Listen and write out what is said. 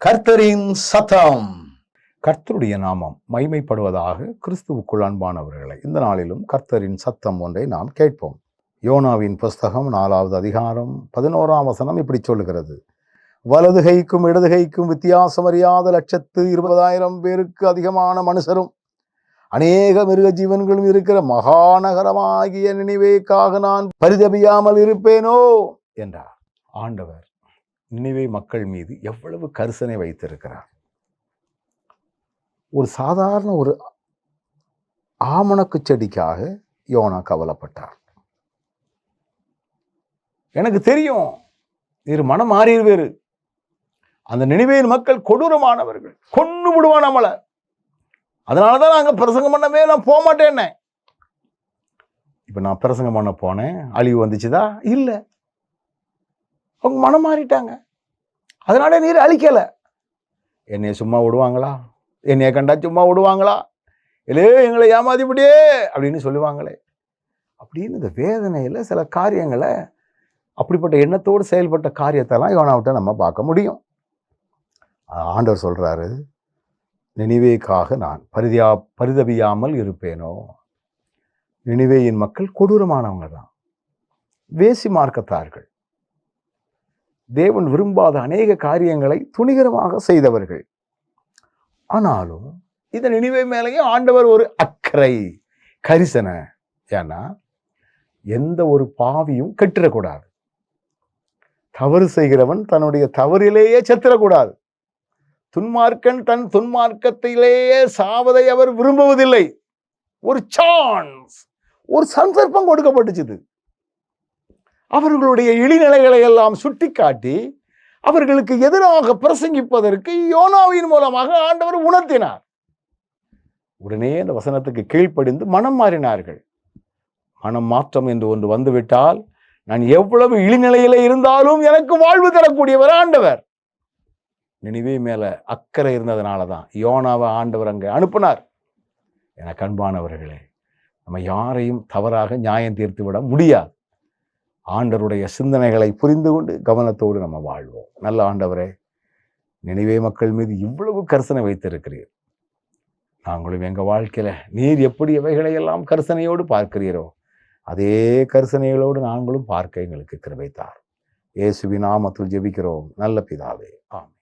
கர்த்தரின் சத்தம். கர்த்தருடைய நாமம் மைமைப்படுவதாக கிறிஸ்துவுக்குள் அன்பானவர்களை இந்த நாளிலும் கர்த்தரின் சத்தம் ஒன்றை நாம் கேட்போம். யோனாவின் புஸ்தகம் நாலாவது அதிகாரம் பதினோராம் வசனம் இப்படி சொல்லுகிறது. வலது கைக்கும் இடது வித்தியாசம் அறியாத லட்சத்து இருபதாயிரம் பேருக்கு அதிகமான மனுஷரும் அநேக மிருக ஜீவன்களும் இருக்கிற மகாநகரமாகிய நினைவேக்காக நான் பரிதபியாமல் இருப்பேனோ? என்றார். ஆண்டவர் நினைவை மக்கள் மீது எவ்வளவு கரிசனை வைத்திருக்கிறார். ஒரு சாதாரண ஒரு ஆமணக்கு செடிக்காக யோனா கவலைப்பட்டார். எனக்கு தெரியும் இரு மனம் மாறிடுவேறு அந்த நினைவேன் மக்கள் கொடூரமானவர்கள் கொண்டு விடுவான் நம்மளை. அதனால தான் நாங்கள் பிரசங்கம் பண்ணவே நான் போக மாட்டேன்னே இப்போ நான் பிரசங்கம் பண்ண போனேன் அழிவு வந்துச்சுதா? இல்லை. அவங்க மனம் மாறிட்டாங்க. அதனால நீர் அழிக்கலை. என்னைய சும்மா விடுவாங்களா? என்னைய கண்டா சும்மா விடுவாங்களா? இல்லே எங்களை ஏமாதிப்படியே அப்படின்னு சொல்லுவாங்களே. அப்படின்னு இந்த வேதனையில் சில காரியங்களை அப்படிப்பட்ட எண்ணத்தோடு செயல்பட்ட காரியத்தெல்லாம் யோனாவிட்ட நம்ம பார்க்க முடியும். ஆண்டவர் சொல்கிறாரு நினைவேக்காக நான் பரிதியா பரிதவியாமல் இருப்பேனோ? நினைவேயின் மக்கள் கொடூரமானவங்க தான். வேசி மார்க்கத்தார்கள். தேவன் விரும்பாத அநேக காரியங்களை துணிகரமாக செய்தவர்கள். ஆனாலும் இந்த நினைவை மேலேயும் ஆண்டவர் ஒரு அக்கறை கரிசனை. ஏன்னா எந்த ஒரு பாவியும் கெட்டிடக்கூடாது தவறு செய்கிறவன் தன்னுடைய தவறிலேயே செத்திடக்கூடாது துன்மார்க்கன் தன் துன்மார்க்கத்திலேயே சாவதை அவர் விரும்புவதில்லை. ஒரு சான்ஸ் ஒரு சந்தர்ப்பம் கொடுக்கப்பட்டுச்சுது. அவர்களுடைய இழிநிலைகளை எல்லாம் சுட்டிக்காட்டி அவர்களுக்கு எதிராக பிரசங்கிப்பதற்கு யோனாவின் மூலமாக ஆண்டவர் உணர்த்தினார். உடனே அந்த வசனத்துக்கு கீழ்ப்படிந்து மனம் மாறினார்கள். மனம் மாற்றம் என்று ஒன்று வந்துவிட்டால் நான் எவ்வளவு இழிநிலையில இருந்தாலும் எனக்கு வாழ்வு தரக்கூடியவர் ஆண்டவர். நினைவே மேலே அக்கறை இருந்ததுனால தான் யோனாவை ஆண்டவர் அங்கே அனுப்பினார். எனக்கு அன்பானவர்களே நம்ம யாரையும் தவறாக நியாயம் தீர்த்து விட முடியாது. ஆண்டருடைய சிந்தனைகளை புரிந்து கொண்டு கவனத்தோடு நம்ம வாழ்வோம். நல்ல ஆண்டவரே நினைவே மக்கள் மீது இவ்வளவு கரிசனை வைத்திருக்கிறீர். நாங்களும் எங்கள் வாழ்க்கையில் நீர் எப்படி எவைகளை எல்லாம் கரிசனையோடு பார்க்கிறீரோ அதே கரிசனைகளோடு நாங்களும் பார்க்க எங்களுக்கு கிருபைத்தார் இயேசுவி நாமத்தில் ஜெபிக்கிறோம். நல்ல பிதாவே ஆம்